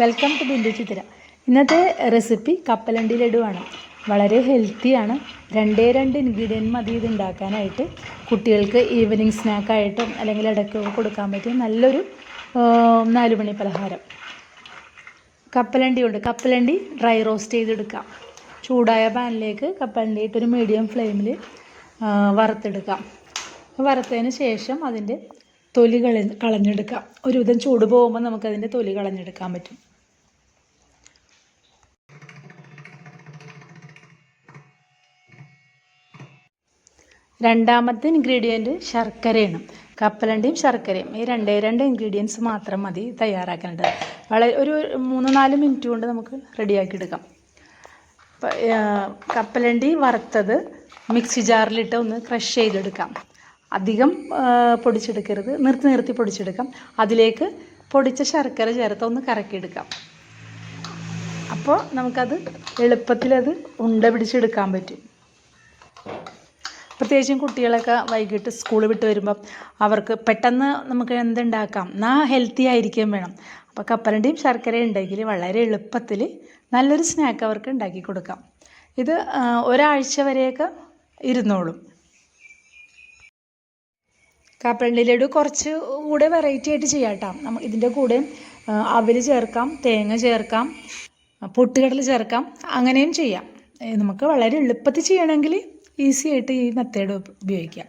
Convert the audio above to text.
Welcome to Bindu ചിത്ര ഇന്നത്തെ recipe കപ്പലണ്ടി ലഡുവാണ് വളരെ ഹെൽത്തിയാണ് രണ്ടേ രണ്ട് ഇൻഗ്രീഡിയന്റ് മതി ഇത് ഉണ്ടാക്കാനായിട്ട്. കുട്ടികൾക്ക് ഈവനിങ് സ്നാക്കായിട്ടും അല്ലെങ്കിൽ ഇടയ്ക്ക് കൊടുക്കാൻ പറ്റിയ നല്ലൊരു നാലുമണി പലഹാരം. കപ്പലണ്ടി ഉണ്ട് കപ്പലണ്ടി ഡ്രൈ റോസ്റ്റ് ചെയ്തെടുക്കാം ചൂടായ പാനിലേക്ക് കപ്പലണ്ടി ഇട്ടൊരു മീഡിയം ഫ്ലെയിമിൽ വറുത്തെടുക്കാം വറുത്തതിന് ശേഷം അതിന്റെ തൊലി കള കളഞ്ഞെടുക്കാം ഒരുവിധം ചൂട് പോകുമ്പോൾ നമുക്കതിന്റെ തൊലി കളഞ്ഞെടുക്കാൻ പറ്റും. രണ്ടാമത്തെ ഇൻഗ്രീഡിയന്റ് ശർക്കരയാണ്. കപ്പലണ്ടിയും ശർക്കരയും. ഈ രണ്ടേ രണ്ട് ഇൻഗ്രീഡിയൻസ് മാത്രം മതി തയ്യാറാക്കാനായിട്ട്. വളരെ ഒരു മൂന്ന് നാല് മിനിറ്റ് കൊണ്ട് നമുക്ക് റെഡിയാക്കി എടുക്കാം കപ്പലണ്ടി വറുത്തത് മിക്സി ജാറിലിട്ട് ഒന്ന് ക്രഷ് ചെയ്തെടുക്കാം. അധികം പൊടിച്ചെടുക്കരുത്. നിർത്തി നിർത്തി പൊടിച്ചെടുക്കാം. അതിലേക്ക് പൊടിച്ച ശർക്കര ചേർത്ത് ഒന്ന് കറക്കിയെടുക്കാം. അപ്പോൾ നമുക്കത് എളുപ്പത്തിലത് ഉണ്ട പിടിച്ചെടുക്കാൻ പറ്റും. പ്രത്യേകിച്ചും കുട്ടികളൊക്കെ വൈകിട്ട് സ്കൂൾ വിട്ട് വരുമ്പം അവർക്ക് പെട്ടെന്ന് നമുക്ക് എന്തുണ്ടാക്കാം? നാ ഹെൽത്തി ആയിരിക്കും വേണം. അപ്പോൾ കപ്പലണ്ടിയും ശർക്കരയും ഉണ്ടെങ്കിൽ വളരെ എളുപ്പത്തിൽ നല്ലൊരു സ്നാക്ക് അവർക്ക് ഉണ്ടാക്കി കൊടുക്കാം. ഇത് ഒരാഴ്ച വരെയൊക്കെ ഇരുന്നോളും. കപ്പലണ്ടി ലഡു കുറച്ച് കൂടെ വെറൈറ്റി ആയിട്ട് ചെയ്യാം കേട്ടോ നമ്മൾ ഇതിന്റെ കൂടെ അവൽ ചേർക്കാം തേങ്ങ ചേർക്കാം പൊട്ടുകടൽ ചേർക്കാം അങ്ങനെയും ചെയ്യാം. നമുക്ക് വളരെ എളുപ്പത്തിൽ ചെയ്യണമെങ്കിൽ ഈസി ആയിട്ട് ഈ മെത്തേഡ് ഉപയോഗിക്കാം.